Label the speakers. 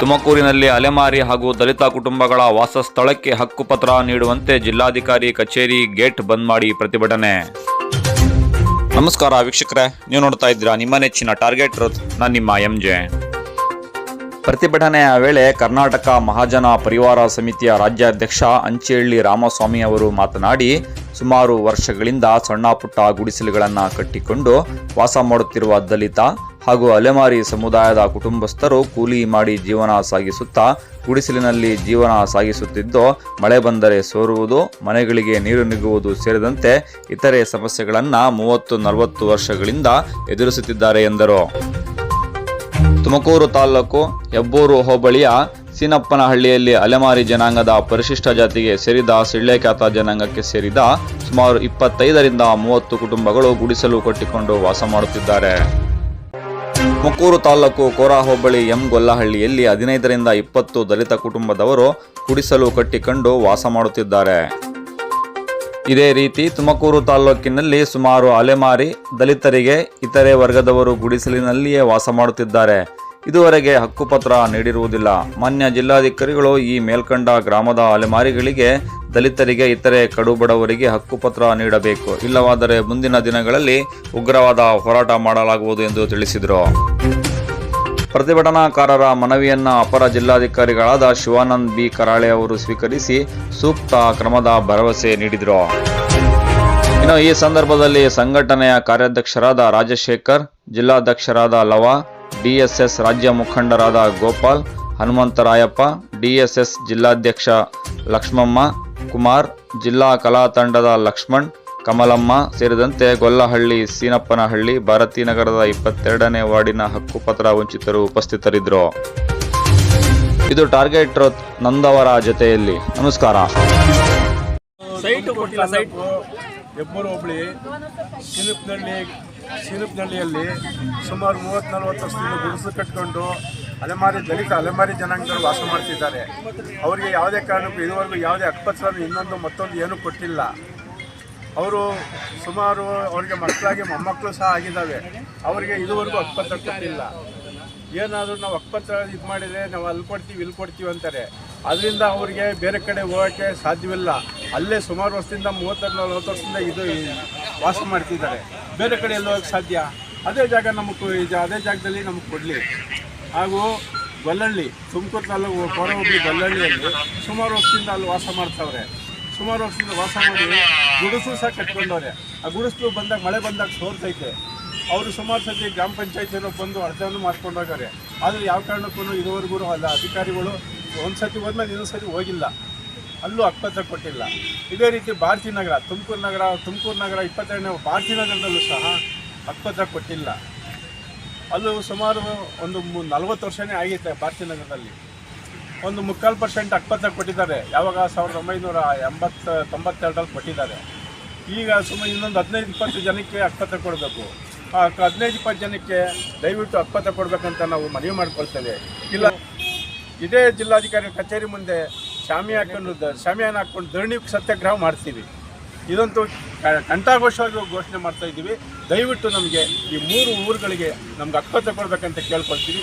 Speaker 1: ತುಮಕೂರಿನಲ್ಲಿ ಅಲೆಮಾರಿ ಹಾಗೂ ದಲಿತ ಕುಟುಂಬಗಳ ವಾಸಸ್ಥಳಕ್ಕೆ ಹಕ್ಕುಪತ್ರ ನೀಡುವಂತೆ ಜಿಲ್ಲಾಧಿಕಾರಿ ಕಚೇರಿ ಗೇಟ್ ಬಂದ್ ಮಾಡಿ ಪ್ರತಿಭಟನೆ. ನಮಸ್ಕಾರ ವೀಕ್ಷಕರೇ, ನೀವು ನೋಡ್ತಾ ಇದ್ದೀರಾ ನಿಮ್ಮ ನೆಚ್ಚಿನ ಟಾರ್ಗೆಟ್ ನಾನು ನಿಮ್ಮ ಎಂ ಜೆ ಪ್ರತಿಭಟನೆಯ ವೇಳೆ ಕರ್ನಾಟಕ ಮಹಾಜನ ಪರಿವಾರ ಸಮಿತಿಯ ರಾಜ್ಯಾಧ್ಯಕ್ಷ ಅಂಚೇಳ್ಳಿ ರಾಮಸ್ವಾಮಿ ಅವರು ಮಾತನಾಡಿ, ಸುಮಾರು ವರ್ಷಗಳಿಂದ ಸಣ್ಣ ಪುಟ್ಟ ಗುಡಿಸಲುಗಳನ್ನು ಕಟ್ಟಿಕೊಂಡು ವಾಸ ಮಾಡುತ್ತಿರುವ ದಲಿತ ಹಾಗೂ ಅಲೆಮಾರಿ ಸಮುದಾಯದ ಕುಟುಂಬಸ್ಥರು ಕೂಲಿ ಮಾಡಿ ಜೀವನ ಸಾಗಿಸುತ್ತಾ ಗುಡಿಸಲಿನಲ್ಲಿ ಜೀವನ ಸಾಗಿಸುತ್ತಿದ್ದು, ಮಳೆ ಬಂದರೆ ಸೋರುವುದು, ಮನೆಗಳಿಗೆ ನೀರು ನುಗ್ಗುವುದು ಸೇರಿದಂತೆ ಇತರೆ ಸಮಸ್ಯೆಗಳನ್ನು ಮೂವತ್ತು ನಲವತ್ತು ವರ್ಷಗಳಿಂದ ಎದುರಿಸುತ್ತಿದ್ದಾರೆ ಎಂದರು. ತುಮಕೂರು ತಾಲೂಕು ಹೆಬ್ಬೂರು ಹೋಬಳಿಯ ಸೀನಪ್ಪನಹಳ್ಳಿಯಲ್ಲಿ ಅಲೆಮಾರಿ ಜನಾಂಗದ ಪರಿಶಿಷ್ಟ ಜಾತಿಗೆ ಸೇರಿದ ಸಿಳ್ಳೆಖ್ಯಾತ ಜನಾಂಗಕ್ಕೆ ಸೇರಿದ ಸುಮಾರು ಇಪ್ಪತ್ತೈದರಿಂದ ಮೂವತ್ತು ಕುಟುಂಬಗಳು ಗುಡಿಸಲು ಕಟ್ಟಿಕೊಂಡು ವಾಸ ಮಾಡುತ್ತಿದ್ದಾರೆ. ತುಮಕೂರು ತಾಲೂಕು ಕೋರಾ ಹೋಬಳಿ ಎಂ ಗೊಲ್ಲಹಳ್ಳಿಯಲ್ಲಿ ಹದಿನೈದರಿಂದ ಇಪ್ಪತ್ತು ದಲಿತ ಕುಟುಂಬದವರು ಗುಡಿಸಲು ಕಟ್ಟಿಕೊಂಡು ವಾಸ ಮಾಡುತ್ತಿದ್ದಾರೆ. ಇದೇ ರೀತಿ ತುಮಕೂರು ತಾಲೂಕಿನಲ್ಲಿ ಸುಮಾರು ಅಲೆಮಾರಿ ದಲಿತರಿಗೆ ಇತರೆ ವರ್ಗದವರು ಗುಡಿಸಲಿನಲ್ಲಿಯೇ ವಾಸ ಮಾಡುತ್ತಿದ್ದಾರೆ. ಇದುವರೆಗೆ ಹಕ್ಕುಪತ್ರ ನೀಡಿರುವುದಿಲ್ಲ. ಮಾನ್ಯ ಜಿಲ್ಲಾಧಿಕಾರಿಗಳು ಈ ಮೇಲ್ಕಂಡ ಗ್ರಾಮದ ಅಲೆಮಾರಿಗಳಿಗೆ ದಲಿತರಿಗೆ, ಇತರೆ ಕಡುಬಡವರಿಗೆ ಹಕ್ಕುಪತ್ರ ನೀಡಬೇಕು. ಇಲ್ಲವಾದರೆ ಮುಂದಿನ ದಿನಗಳಲ್ಲಿ ಉಗ್ರವಾದ ಹೋರಾಟ ಮಾಡಲಾಗುವುದು ಎಂದು ತಿಳಿಸಿದರು. ಪ್ರತಿಭಟನಾಕಾರರ ಮನವಿಯನ್ನ ಅಪರ ಜಿಲ್ಲಾಧಿಕಾರಿಗಳಾದ ಶಿವಾನಂದ್ ಬಿ. ಕರಾಳೆ ಅವರು ಸ್ವೀಕರಿಸಿ ಸೂಕ್ತ ಕ್ರಮದ ಭರವಸೆ ನೀಡಿದರು. ಇನ್ನು ಈ ಸಂದರ್ಭದಲ್ಲಿ ಸಂಘಟನೆಯ ಕಾರ್ಯಾಧ್ಯಕ್ಷರಾದ ರಾಜಶೇಖರ್, ಜಿಲ್ಲಾಧ್ಯಕ್ಷರಾದ ಲವ, ಡಿಎಸ್ಎಸ್ ರಾಜ್ಯ ಮುಖಂಡರಾದ ಗೋಪಾಲ್, ಹನುಮಂತರಾಯಪ್ಪ, ಡಿಎಸ್ಎಸ್ ಜಿಲ್ಲಾಧ್ಯಕ್ಷ ಲಕ್ಷ್ಮಮ್ಮ ಕುಮಾರ್ ಜಿಲ್ಲಾ ಕಲಾ ತಂಡದ ಲಕ್ಷ್ಮಣ್, ಕಮಲಮ್ಮ ಸೇರಿದಂತೆ ಗೊಲ್ಲಹಳ್ಳಿ, ಸೀನಪ್ಪನಹಳ್ಳಿ ಭಾರತೀನಗರದ ಇಪ್ಪತ್ತೆರಡನೇ ವಾರ್ಡಿನ ಹಕ್ಕುಪತ್ರ ವಂಚಿತರು ಉಪಸ್ಥಿತರಿದ್ದರು. ಇದು ಟಾರ್ಗೆಟ್ ನಂದವರ ಜೊತೆಯಲ್ಲಿ. ನಮಸ್ಕಾರ.
Speaker 2: ಸುಮಾರು ಮೂವತ್ತು ನಲ್ವತ್ತು ವರ್ಷದಿಂದ ಕಟ್ಕೊಂಡು ಅಲೆಮಾರಿ ದಲಿತ, ಅಲೆಮಾರಿ ಜನಾಂಗದವರು ವಾಸ ಮಾಡ್ತಿದ್ದಾರೆ. ಅವರಿಗೆ ಯಾವುದೇ ಕಾರಣಕ್ಕೂ ಇದುವರೆಗೂ ಯಾವುದೇ ಹಕ್ಕುಪತ್ರ ಇನ್ನೊಂದು ಮತ್ತೊಂದು ಏನೂ ಕೊಟ್ಟಿಲ್ಲ. ಅವರು ಸುಮಾರು ಅವರಿಗೆ ಮಕ್ಕಳಾಗಿ ಮೊಮ್ಮಕ್ಕಳು ಸಹ ಆಗಿದ್ದಾವೆ. ಅವರಿಗೆ ಇದುವರೆಗೂ ಅಕ್ಪತ್ರ ಕೊಟ್ಟಿಲ್ಲ. ಏನಾದರೂ ನಾವು ಅಕ್ಪತ್ರ ಇದು ಮಾಡಿದರೆ ನಾವು ಅಲ್ಲಿ ಕೊಡ್ತೀವಿ, ಇಲ್ಲಿ ಕೊಡ್ತೀವಿ ಅಂತಾರೆ. ಅದರಿಂದ ಅವರಿಗೆ ಬೇರೆ ಕಡೆ ಹೋಗೋಕ್ಕೆ ಸಾಧ್ಯವಿಲ್ಲ. ಅಲ್ಲೇ ಸುಮಾರು ವರ್ಷದಿಂದ ಮೂವತ್ತು ನಲ್ವತ್ತು ವರ್ಷದಿಂದ ಇದು ವಾಸ ಮಾಡ್ತಿದ್ದಾರೆ. ಬೇರೆ ಕಡೆ ಎಲ್ಲ ಹೋಗೋಕ್ಕೆ ಸಾಧ್ಯ? ಅದೇ ಜಾಗ ನಮಗೆ ಅದೇ ಜಾಗದಲ್ಲಿ ನಮಗೆ ಕೊಡಲಿ. ಹಾಗೂ ಬಲ್ಲಳ್ಳಿ, ತುಮಕೂರು ತಾಲೂಕು ಹೋಗಿ ಬಲ್ಲಳ್ಳಿಯಲ್ಲಿ ಸುಮಾರು ವರ್ಷದಿಂದ ಅಲ್ಲಿ ವಾಸ ಮಾಡ್ತಾವ್ರೆ ಸುಮಾರು ವರ್ಷದಿಂದ ವಾಸ ಮಾಡಿ ಗುಡಿಸಲು ಸಹ ಕಟ್ಕೊಂಡವ್ರೆ. ಆ ಗುಡಿಸಲು ಬಂದಾಗ, ಮಳೆ ಬಂದಾಗ ಸೋರ್ತೈತೆ ಅವರು ಸುಮಾರು ಸತಿ ಗ್ರಾಮ ಪಂಚಾಯತಿಯವರು ಬಂದು ಅರ್ಜಿಯನ್ನು ಮಾಡ್ಕೊಂಡೋಗ್ಯಾರೆ ಆದರೆ ಯಾವ ಕಾರಣಕ್ಕೂ ಇದುವರೆಗೂ ಅಲ್ಲ. ಅಧಿಕಾರಿಗಳು ಒಂದು ಸತಿ ಹೋದ್ಮೇಲೆ ಇನ್ನೊಂದು ಸತಿ ಹೋಗಿಲ್ಲ. ಅಲ್ಲೂ ಅಕ್ಕಪತ್ರ ಕೊಟ್ಟಿಲ್ಲ. ಇದೇ ರೀತಿ ಭಾರತೀ ನಗರ, ತುಮಕೂರು ನಗರ ತುಮಕೂರು ನಗರ ಇಪ್ಪತ್ತೆರಡನೇ ಭಾರತೀ ನಗರದಲ್ಲೂ ಸಹ ಅಕ್ಕಪತ್ರ ಕೊಟ್ಟಿಲ್ಲ. ಅಲ್ಲೂ ಸುಮಾರು ಒಂದು ನಲ್ವತ್ತು ವರ್ಷನೇ ಆಗೈತೆ ಭಾರತೀನಗರದಲ್ಲಿ ಒಂದು ಮುಕ್ಕಾಲು ಪರ್ಸೆಂಟ್ ಹಕ್ಕುಪತ್ರ ಕೊಟ್ಟಿದ್ದಾರೆ. ಯಾವಾಗ ಸಾವಿರದ ಒಂಬೈನೂರ ಎಂಬತ್ತು, ತೊಂಬತ್ತೆರಡರಲ್ಲಿ ಕೊಟ್ಟಿದ್ದಾರೆ. ಈಗ ಸುಮಾರು ಇನ್ನೊಂದು ಹದಿನೈದು, ಇಪ್ಪತ್ತು ಜನಕ್ಕೆ ಅಕ್ಕಪತ್ರ ಕೊಡಬೇಕು. ಆ ಹದಿನೈದು, ಇಪ್ಪತ್ತು ಜನಕ್ಕೆ ದಯವಿಟ್ಟು ಹಕ್ಕುಪತ್ರ ಕೊಡಬೇಕಂತ ನಾವು ಮನವಿ ಮಾಡಿಕೊಳ್ತೇವೆ. ಇಲ್ಲ, ಇದೇ ಜಿಲ್ಲಾಧಿಕಾರಿ ಕಚೇರಿ ಮುಂದೆ ಶಾಮಿ ಹಾಕೊಂಡು ಶಾಮಿಯನ್ನು ಶಾಮಿಯಾನ ಹಾಕೊಂಡು ಧರಣಿ ಸತ್ಯಾಗ್ರಹ ಮಾಡ್ತೀವಿ. ಇದಂತೂ ಕಂಠಾಘೋಷವಾಗಿ ಘೋಷಣೆ ಮಾಡ್ತಾ ಇದ್ದೀವಿ. ದಯವಿಟ್ಟು ನಮಗೆ ಈ ಮೂರು ಊರುಗಳಿಗೆ ನಮ್ಗೆ ಅಕ್ಕ ಕೊಡಬೇಕಂತ ಕೇಳ್ಕೊಳ್ತೀವಿ.